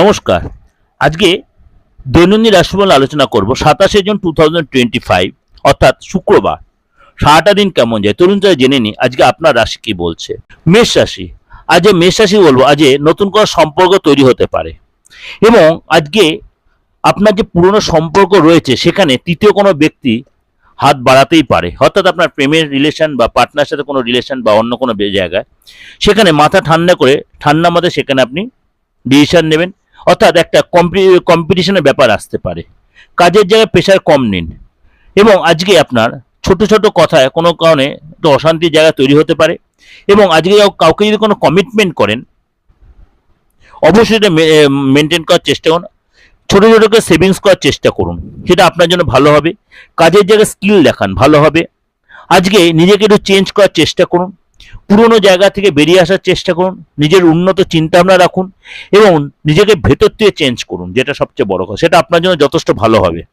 নমস্কার। আজকে দৈনন্দিন রাশিফল আলোচনা করব। সাতাশে June two thousand twenty five অর্থাৎ শুক্রবার। সারাটা দিন কেমন যায়? তরুণ চলে জেনে নি আজকে আপনার রাশি কি বলছে? মেষ রাশি। আজ মেষ রাশি বলব, আজ নতুন কোনো সম্পর্ক তৈরি হতে পারে। এবং আজকে আপনার যে পুরনো সম্পর্ক রয়েছে, সেখানে তৃতীয় কোনো ব্যক্তি হাত বাড়াতেই পারে। অর্থাৎ আপনার প্রেমের রিলেশন বা পার্টনার সাথে কোনো রিলেশন বা অন্য কোনো জায়গায়, সেখানে মাথা ঠান্ডা করে, ঠান্ডা মাথায় সেখানে আপনি ডিসিশন নেবেন। অর্থাৎ একটা কম্পিটিশনের ব্যাপার আসতে পারে। কাজের জায়গায় প্রেশার কম নিন। এবং আজকে আপনার ছোট ছোট কথায় কোনো কারণে একটু অশান্তির জায়গা তৈরি হতে পারে এবং আজকে কাউ- কাউকে যদি কোনো কমিটমেন্ট করেন, অবশ্যই এটা মেনটেন করার চেষ্টা করুন। ছোট ছোট করে সেভিংস করার চেষ্টা করুন। সেটা আপনার জন্য ভালো হবে। কাজের জায়গায় স্কিল দেখান, ভালো হবে। আজকে নিজেকে একটু চেঞ্জ করার চেষ্টা করুন। পুরোনো জায়গা থেকে বেরিয়ে আসার চেষ্টা করুন, নিজের উন্নত চিন্তা ভাবনা রাখুন এবং নিজেকে ভেতর থেকে চেঞ্জ করুন, যেটা সবচেয়ে বড় কথা। সেটা আপনার জন্য যথেষ্ট ভালো হবে।